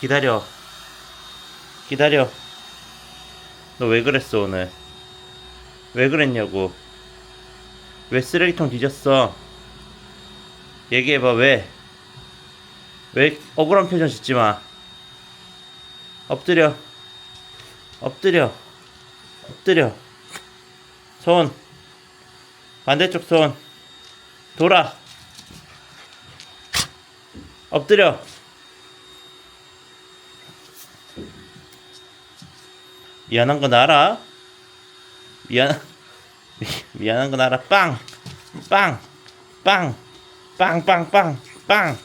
기다려. 기다려. 너 왜 그랬어, 오늘? 왜 그랬냐고. 왜 쓰레기통 뒤졌어? 얘기해봐, 왜? 왜 억울한 표정 짓지 마. 엎드려. 엎드려. 엎드려. 손. 반대쪽 손. 돌아. 엎드려. 미안한 건 알아. 미안. 미, 미안한 건 알아. 빵. 빵. 빵. 빵. 빵. 빵. 빵.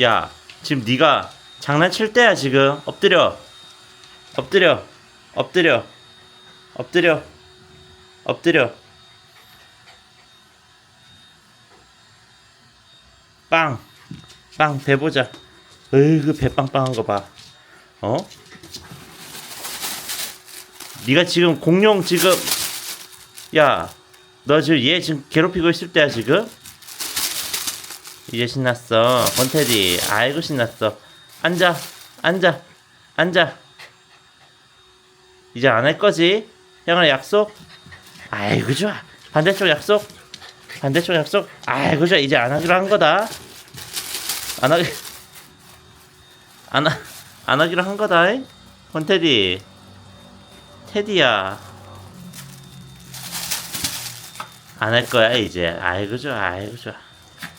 야, 지금 네가 장난칠 때야 지금. 엎드려. 엎드려. 엎드려. 엎드려. 엎드려. 빵. 빵 대보자. 으이 그 배 빵빵한 거 봐. 어? 네가 지금 공룡 지금 야, 너 지금 얘 지금 괴롭히고 있을 때야 지금? 이제 신났어. 권태디. 아이고 신났어. 앉아. 앉아. 앉아. 이제 안 할 거지? 형아 약속? 아이고 좋아. 반대쪽 약속? 반대쪽 약속? 아이고 좋아. 이제 안 하기로 한 거다. 안 하기 안, 하, 안 하기로 한 거다. 이? 권태디. 테디야. 안 할 거야 이제. 아이고 좋아. 아이고 좋아.